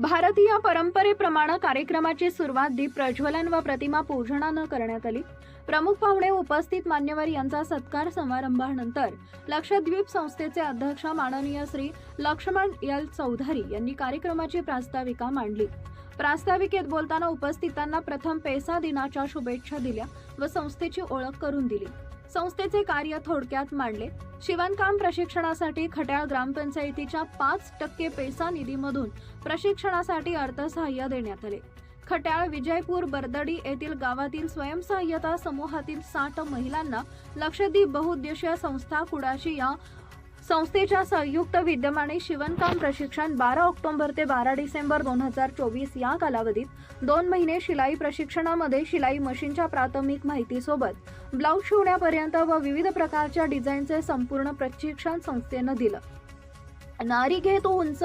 भारतीय परंपरेप्रमाणे कार्यक्रमाची सुरुवात दीप प्रज्वलन व प्रतिमा पूजनानं करण्यात आली. प्रमुख पाहुणे उपस्थित मान्यवर यांचा सत्कार समारंभानंतर लक्षद्वीप संस्थेचे अध्यक्ष माननीय श्री लक्ष्मण एल. चौधरी यांनी कार्यक्रमाची प्रास्ताविका मांडली. प्रास्ताविकेत बोलताना उपस्थितांना प्रथम पेसा दिनाच्या शुभेच्छा दिल्या व संस्थेची ओळख करून दिली. संस्थेचे कार्य थोडक्यात मांडले. शिवणकाम प्रशिक्षणासाठी खट्याळ ग्रामपंचायतीच्या पाच टक्के पैसा निधीमधून प्रशिक्षणासाठी अर्थसहाय्य देण्यात आले. खट्याळ विजयपूर बर्दडी येथील गावातील स्वयंसहाय्यता समूहातील साठ महिलांना लक्षद्वीप बहुउद्देशीय संस्था कुडाशी या संस्थेच्या संयुक्त विद्यमाने शिवणकाम प्रशिक्षण बारा ऑक्टोबर ते बारा डिसेंबर दोन हजार चोवीस या कालावधीत दोन महिने शिलाई प्रशिक्षणामध्ये शिलाई मशीनच्या प्राथमिक माहितीसोबत ब्लाऊज शिवण्यापर्यंत व विविध प्रकारच्या डिझाईनचे संपूर्ण प्रशिक्षण संस्थेनं दिलं. नारी घेतो उंच